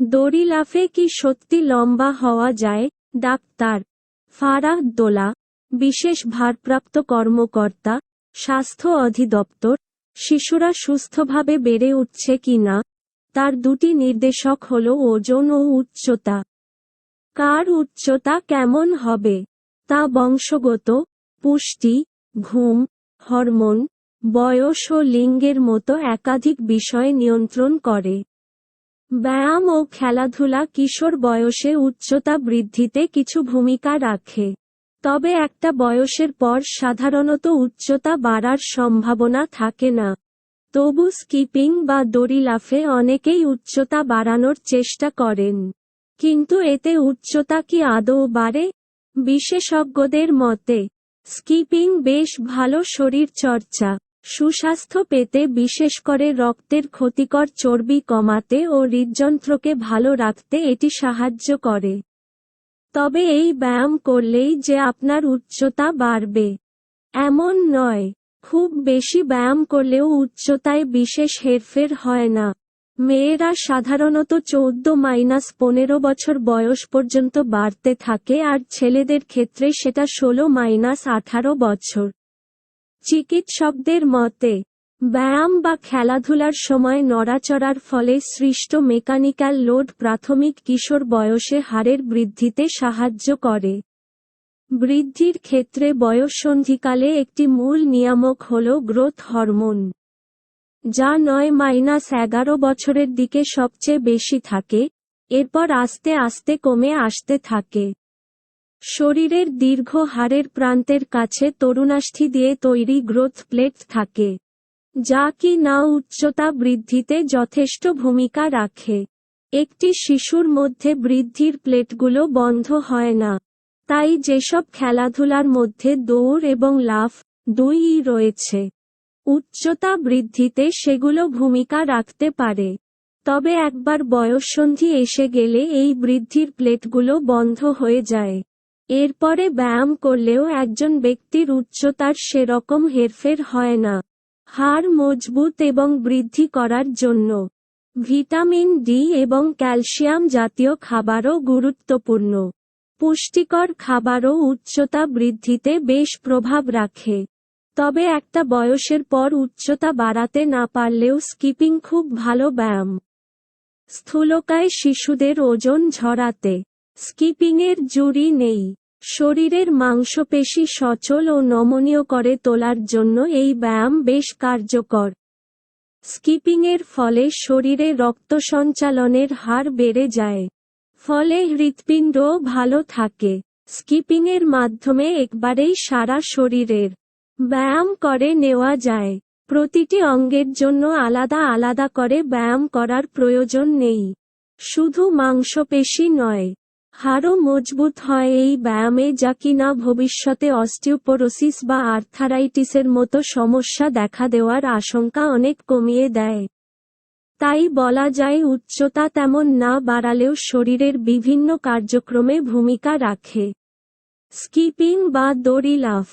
দড়ি লাফে কি সত্যি লম্বা হওয়া যায়? ডাক্তার ফারাহ দোলা, বিশেষ ভারপ্রাপ্ত কর্মকর্তা, স্বাস্থ্য অধিদপ্তর, শিশুরা সুস্থভাবে বেড়ে উঠছে কিনা তার দুটি নির্দেশক হল ওজন ও উচ্চতা। কার উচ্চতা কেমন হবে? তা বংশগত, পুষ্টি, ঘুম, হরমোন, বয়স ও লিঙ্গের মতো একাধিক বিষয় নিয়ন্ত্রণ করে। ব্যায়াম ও খেলাধুলা কিশোর বয়সে উচ্চতা বৃদ্ধিতে কিছু ভূমিকা রাখে। তবে একটা বয়সের পর সাধারণত উচ্চতা বাড়ার সম্ভাবনা থাকে না। তবু স্কিপিং বা দড়ি লাফে অনেকেই উচ্চতা বাড়ানোর চেষ্টা করেন। কিন্তু এতে উচ্চতা কি আদৌ বাড়ে? বিশেষজ্ঞদের মতে, স্কিপিং বেশ ভালো শরীর চর্চা সুস্বাস্থ্য পেতে, বিশেষ করে রক্তের ক্ষতিকর চর্বি কমাতে ও হৃদযন্ত্রকে ভালো রাখতে এটি সাহায্য করে। তবে এই ব্যায়াম করলেই যে আপনার উচ্চতা বাড়বে, এমন নয়। খুব বেশি ব্যায়াম করলেও উচ্চতায় বিশেষ হেরফের হয় না। মেয়েরা সাধারণত চৌদ্দ মাইনাস পনেরো বছর বয়স পর্যন্ত বাড়তে থাকে আর ছেলেদের ক্ষেত্রে সেটা ষোলো মাইনাস আঠারো বছর। চিকিৎসকদের মতে, ব্যায়াম বা খেলাধুলার সময় নড়াচড়ার ফলে সৃষ্ট মেকানিক্যাল লোড প্রাথমিক কিশোর বয়সে হাড়ের বৃদ্ধিতে সাহায্য করে। বৃদ্ধির ক্ষেত্রে বয়ঃসন্ধিকালে একটি মূল নিয়ামক হল গ্রোথ হরমোন, যা নয় মাইনাস এগারো বছরের দিকে সবচেয়ে বেশি থাকে, এরপর আস্তে আস্তে কমে আসতে থাকে। শরীরের দীর্ঘ হাড়ের প্রান্তের কাছে তরুণাস্থি দিয়ে তৈরি গ্রোথ প্লেট থাকে, যা কি না উচ্চতা বৃদ্ধিতে যথেষ্ট ভূমিকা রাখে। একটি শিশুর মধ্যে বৃদ্ধির প্লেটগুলো বন্ধ হয় না, তাই যেসব খেলাধুলার মধ্যে দৌড় এবং লাফ দুইই রয়েছে, উচ্চতা বৃদ্ধিতে সেগুলো ভূমিকা রাখতে পারে। তবে একবার বয়ঃসন্ধি এসে গেলে এই বৃদ্ধির প্লেটগুলো বন্ধ হয়ে যায়। এরপরে ব্যায়াম করলেও একজন ব্যক্তির উচ্চতার সেরকম হেরফের হয় না। হাড় মজবুত এবং বৃদ্ধি করার জন্য। ভিটামিন ডি এবং ক্যালসিয়াম জাতীয় খাবারও গুরুত্বপূর্ণ। পুষ্টিকর খাবারও উচ্চতা বৃদ্ধিতে বেশ প্রভাব রাখে। তবে একটা বয়সের পর উচ্চতা বাড়াতে না পারলেও স্কিপিং খুব ভালো ব্যায়াম। স্থূলকায় শিশুদের ওজন ঝরাতে। স্কিপিংয়ের জুড়ি নেই। শরীরের মাংসপেশি সচল ও নমনীয় করে তোলার জন্য এই ব্যায়াম বেশ কার্যকর। স্কিপিংয়ের ফলে শরীরে রক্ত সঞ্চালনের হার বেড়ে যায়। ফলে হৃৎপিণ্ডও ভালো থাকে। স্কিপিংয়ের মাধ্যমে একবারেই সারা শরীরের ব্যায়াম করে নেওয়া যায়। প্রতিটি অঙ্গের জন্য আলাদা আলাদা করে ব্যায়াম করার প্রয়োজন নেই। শুধু মাংসপেশি নয় হাড়ও মজবুত হয় এই ব্যায়ামে, যা কিনা ভবিষ্যতে অস্টিওপোরোসিস বা আর্থারাইটিসের মতো সমস্যা দেখা দেওয়ার আশঙ্কা অনেক কমিয়ে দেয়। তাই বলা যায় উচ্চতা তেমন না বাড়ালেও শরীরের বিভিন্ন কার্যক্রমে ভূমিকা রাখে। স্কিপিং বা দড়ি লাফ